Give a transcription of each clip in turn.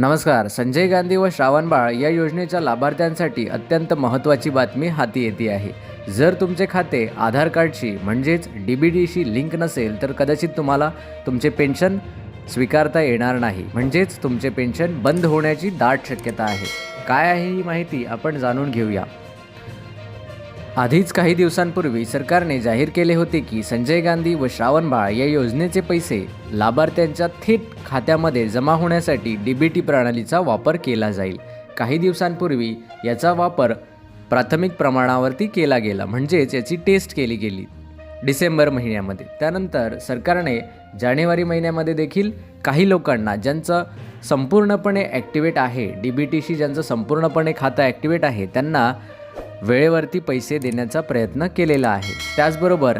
नमस्कार संजय गांधी व श्रावणबाळ या योजनेच्या लाभार्थ्यांसाठी अत्यंत महत्त्वाची बातमी हाती येते आहे. जर तुमचे खाते आधार कार्डशी म्हणजेच डी बी डीशी लिंक नसेल तर कदाचित तुम्हाला तुमचे पेन्शन स्वीकारता येणार नाही. म्हणजेच तुमचे पेन्शन बंद होण्याची दाट शक्यता आहे. काय आहे ही माहिती आपण जाणून घेऊया. आधीच काही दिवसांपूर्वी सरकारने जाहीर केले होते की संजय गांधी व श्रावणबाळ या योजनेचे पैसे लाभार्थ्यांच्या थेट खात्यामध्ये जमा होण्यासाठी डी बी टी प्रणालीचा वापर केला जाईल. काही दिवसांपूर्वी याचा वापर प्राथमिक प्रमाणावरती केला गेला म्हणजेच याची टेस्ट केली गेली. डिसेंबर महिन्यामध्ये. त्यानंतर सरकारने जानेवारी महिन्यामध्ये देखील काही लोकांना ज्यांचं संपूर्णपणे ॲक्टिवेट आहे डी बी टीशी ज्यांचं संपूर्णपणे खातं ॲक्टिवेट आहे त्यांना वेळेवरती पैसे देण्याचा प्रयत्न केलेला आहे. त्याचबरोबर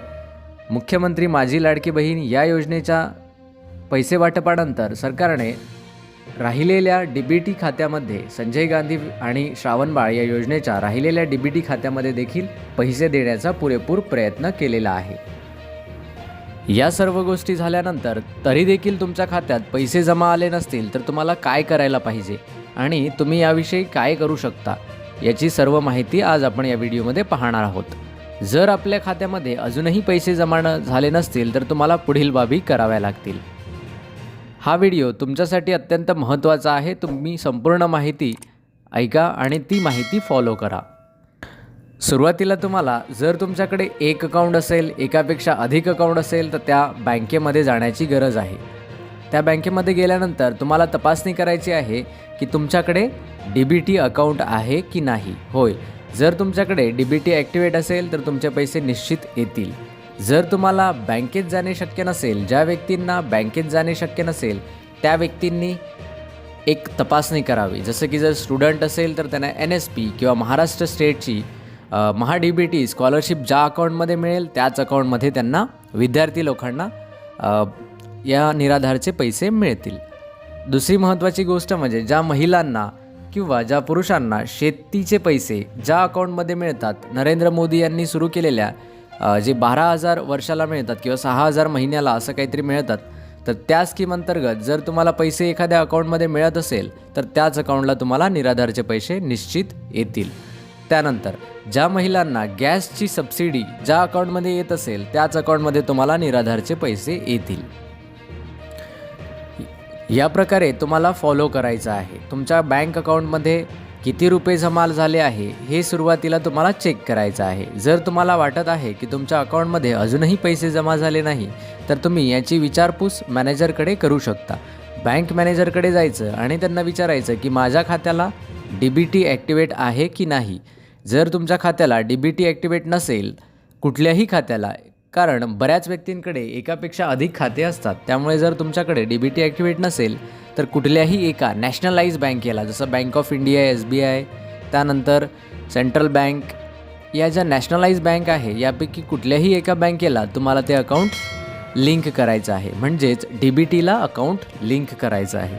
मुख्यमंत्री माझी लाडकी बहीण या योजनेच्या पैसे वाटपानंतर सरकारने राहिलेल्या डी बी टी खात्यामध्ये संजय गांधी आणि श्रावणबाळ या योजनेच्या राहिलेल्या डी बी टी खात्यामध्ये देखील पैसे देण्याचा पुरेपूर प्रयत्न केलेला आहे. या सर्व गोष्टी झाल्यानंतर तरी देखील तुमच्या खात्यात पैसे जमा आले नसतील तर तुम्हाला काय करायला पाहिजे? आणि तुम्ही याविषयी काय करू शकता? याची सर्व माहिती आज आपण या व्हिडिओमध्ये पाहणार आहोत. जर आपल्या खात्यामध्ये अजूनही पैसे जमा न झाले नसतील तर तुम्हाला पुढील बाबी कराव्या लागतील. हा व्हिडिओ तुमच्यासाठी अत्यंत महत्त्वाचा आहे. तुम्ही संपूर्ण माहिती ऐका आणि ती माहिती फॉलो करा. सुरुवातीला तुम्हाला जर तुमच्याकडे एक अकाउंट असेल एकापेक्षा अधिक अकाउंट असेल तर त्या बँकेमध्ये जाण्याची गरज आहे. त्या बँकेमध्ये गेल्यानंतर तुम्हाला तपासणी करायची आहे की तुमच्याकडे डी बी टी अकाउंट आहे की नाही. होय जर तुमच्याकडे डी बी टी ॲक्टिवेट असेल तर तुमचे पैसे निश्चित येतील. जर तुम्हाला बँकेत जाणे शक्य नसेल ज्या व्यक्तींना बँकेत जाणे शक्य नसेल त्या व्यक्तींनी एक तपासणी करावी. जसं की जर स्टुडंट असेल तर त्यांना एन एस पी किंवा महाराष्ट्र स्टेटची Maha D B T scholarship ज्या अकाउंटमध्ये मिळेल त्याच अकाउंटमध्ये त्यांना विद्यार्थी लोकांना या निराधारचे पैसे मिळतील. दुसरी महत्त्वाची गोष्ट म्हणजे ज्या महिलांना किंवा ज्या पुरुषांना शेतीचे पैसे ज्या अकाउंटमध्ये मिळतात नरेंद्र मोदी यांनी सुरू केलेल्या जे बारा हजार वर्षाला मिळतात किंवा सहा हजार महिन्याला असं काहीतरी मिळतात तर त्या स्कीम अंतर्गत जर तुम्हाला पैसे एखाद्या अकाउंटमध्ये मिळत असेल तर त्याच अकाउंटला तुम्हाला निराधारचे पैसे निश्चित येतील. त्यानंतर ज्या महिलांना गॅसची सबसिडी ज्या अकाउंटमध्ये येत असेल त्याच अकाउंटमध्ये तुम्हाला निराधारचे पैसे येतील. या प्रकारे तुम्हाला फॉलो करायचं आहे. तुमच्या बँक अकाउंटमध्ये किती रुपये जमा झाले आहे हे सुरुवातीला तुम्हाला चेक करायचं आहे. जर तुम्हाला वाटत आहे की तुमच्या अकाउंटमध्ये अजूनही पैसे जमा झाले नाही तर तुम्ही याची विचारपूस मॅनेजरकडे करू शकता. बँक मॅनेजरकडे जायचं आणि त्यांना विचारायचं की माझ्या खात्याला डी बी टी ॲक्टिवेट आहे की नाही? जर तुमच्या खात्याला डी बी टी ॲक्टिवेट नसेल कुठल्याही खात्याला कारण बऱ्याच व्यक्तींकडे एकापेक्षा अधिक खाते असतात. त्यामुळे जर तुमच्याकडे डी बी टी ॲक्टिवेट नसेल तर कुठल्याही एका नॅशनलाइज बँकेला जसं bank of India S B I त्यानंतर सेंट्रल बँक या ज्या नॅशनलाइज बँक आहे यापैकी कुठल्याही एका बँकेला तुम्हाला ते अकाउंट लिंक करायचं आहे. म्हणजेच डी बी टीला अकाउंट लिंक करायचं आहे.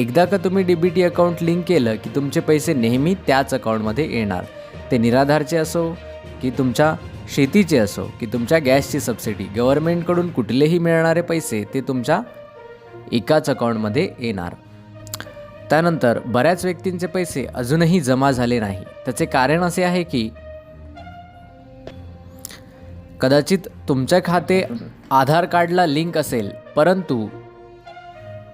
एकदा का तुम्ही D B T account link केलं की तुमचे पैसे नेहमी त्याच अकाउंटमध्ये येणार. ते निराधारचे असो की तुमच्या शेतीचे असो की तुमच्या गॅसची सबसिडी गव्हर्मेंटकडून कुठलेही मिळणारे पैसे ते तुमच्या एकाच अकाउंटमध्ये येणार. त्यानंतर बऱ्याच व्यक्तींचे पैसे अजूनही जमा झाले नाही. त्याचे कारण असे आहे की कदाचित तुमचे खाते आधार कार्डला लिंक असेल परंतु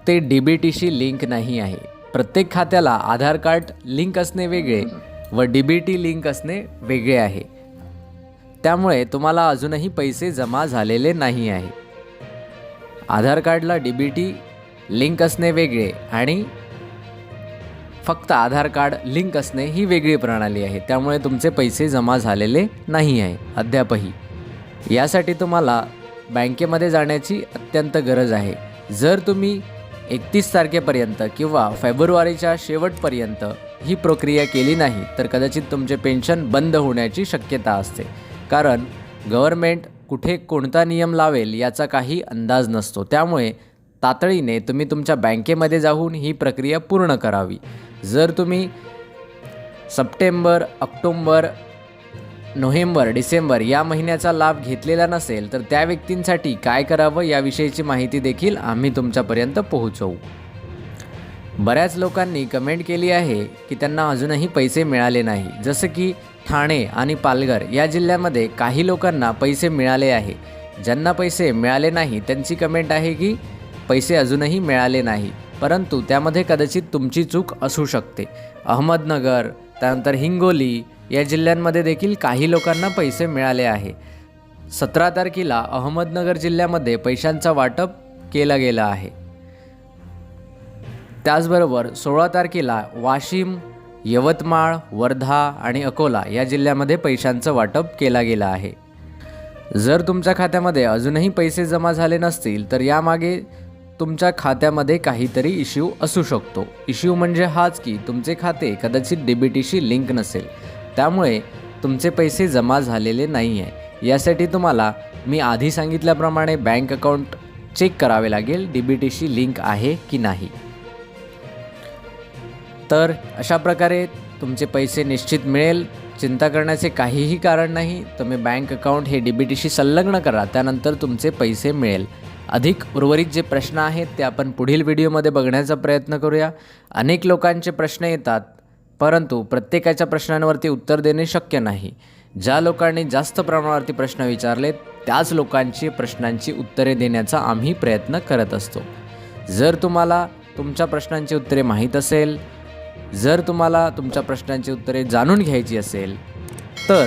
ते डी बी टीशी लिंक नाही आहे. प्रत्येक खात्याला आधार कार्ड लिंक असणे वेगळे व डी बी टी लिंक असणे वेगळे आहे. त्यामुळे तुम्हाला अजूनही पैसे जमा झालेले नाही आहे. आधार कार्डला डी बी टी लिंक असणे वेगळे आणि फक्त आधार कार्ड लिंक असणे ही वेगळी प्रणाली आहे. त्यामुळे तुमचे पैसे जमा झालेले नाही आहे अद्यापही. यासाठी तुम्हाला बँकेमध्ये जाण्याची अत्यंत गरज आहे. जर तुम्ही एकतीस तारखेपर्यंत किंवा फेब्रुवारीच्या शेवटपर्यंत ही प्रक्रिया केली नाही तर कदाचित तुमचे पेन्शन बंद होण्याची शक्यता असते. कारण गव्हर्मेंट कुठे कोणता नियम लावेल याचा काही अंदाज नसतो. त्यामुळे तातडीने तुम्ही तुमच्या बँकेमध्ये जाऊन ही प्रक्रिया पूर्ण करावी. जर तुम्ही सप्टेंबर ऑक्टोंबर नोव्हेंबर डिसेंबर या महिन्याचा लाभ घेतलेला नसेल तर त्या व्यक्तींसाठी काय करावं याविषयीची माहिती देखील आम्ही तुमच्यापर्यंत पोहोचवू. बऱ्याच लोकांनी कमेंट केली आहे की त्यांना अजूनही पैसे मिळाले नाही. जसं की ठाणे आणि पालघर या जिल्ह्यामध्ये काही लोकांना पैसे मिळाले आहे. ज्यांना पैसे मिळाले नाही त्यांची कमेंट आहे की पैसे अजूनही मिळाले नाही. परंतु त्यामध्ये कदाचित तुमची चूक असू शकते. अहमदनगर त्यानंतर हिंगोली या जिल्ह्यांमध्ये देखील काही लोकांना पैसे मिळाले आहे. सतरा तारखेला अहमदनगर जिल्ह्यामध्ये पैशांचा वाटप केला गेला आहे. त्याचबरोबर सोळा तारखेला वाशिम यवतमाळ वर्धा आणि अकोला या जिल्ह्यामध्ये पैशांचं वाटप केला गेलं आहे. जर तुमच्या खात्यामध्ये अजूनही पैसे जमा झाले नसतील तर यामागे तुमच्या खात्यामध्ये काहीतरी इश्यू असू शकतो. इश्यू म्हणजे हाच की तुमचे खाते कदाचित डी बी टीशी लिंक नसेल. त्यामुळे तुमचे पैसे जमा झालेले नाही आहे यासाठी तुम्हाला मी आधी सांगितल्याप्रमाणे बँक अकाउंट चेक करावे लागेल डी बी टीशी लिंक आहे की नाही. तर अशा प्रकारे तुमचे पैसे निश्चित मिळेल. चिंता करण्याचे काहीही कारण नाही. तुम्ही बँक अकाउंट हे डी बी टीशी संलग्न करा. त्यानंतर तुमचे पैसे मिळेल. अधिक उर्वरित जे प्रश्न आहेत ते आपण पुढील व्हिडिओमध्ये बघण्याचा प्रयत्न करूया. अनेक लोकांचे प्रश्न येतात परंतु प्रत्येकाच्या प्रश्नांवरती उत्तर देणे शक्य नाही. ज्या लोकांनी जास्त प्रमाणावरती प्रश्न विचारले त्याच लोकांची प्रश्नांची उत्तरे देण्याचा आम्ही प्रयत्न करत असतो. जर तुम्हाला तुमच्या प्रश्नांची उत्तरे माहीत असेल जर तुम्हाला तुमच्या प्रश्नांची उत्तरे जाणून घ्यायची असेल तर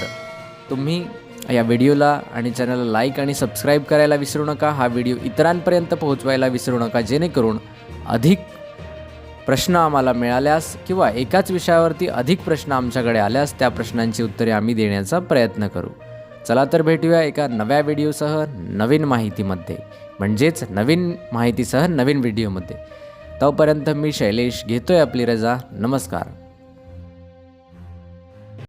तुम्ही या व्हिडिओला आणि चॅनलला लाईक आणि सबस्क्राईब करायला विसरू नका. हा व्हिडिओ इतरांपर्यंत पोहोचवायला विसरू नका जेणेकरून अधिक प्रश्न आम्हाला मिळाल्यास किंवा एकाच विषयावरती अधिक प्रश्न आमच्याकडे आल्यास त्या प्रश्नांची उत्तरे आम्ही देण्याचा प्रयत्न करू. चला तर भेटूया एका नव्या व्हिडिओसह नवीन माहितीमध्ये. म्हणजेच नवीन माहितीसह नवीन व्हिडिओमध्ये. तोपर्यंत मी शैलेश घेतोय आपली रजा. नमस्कार.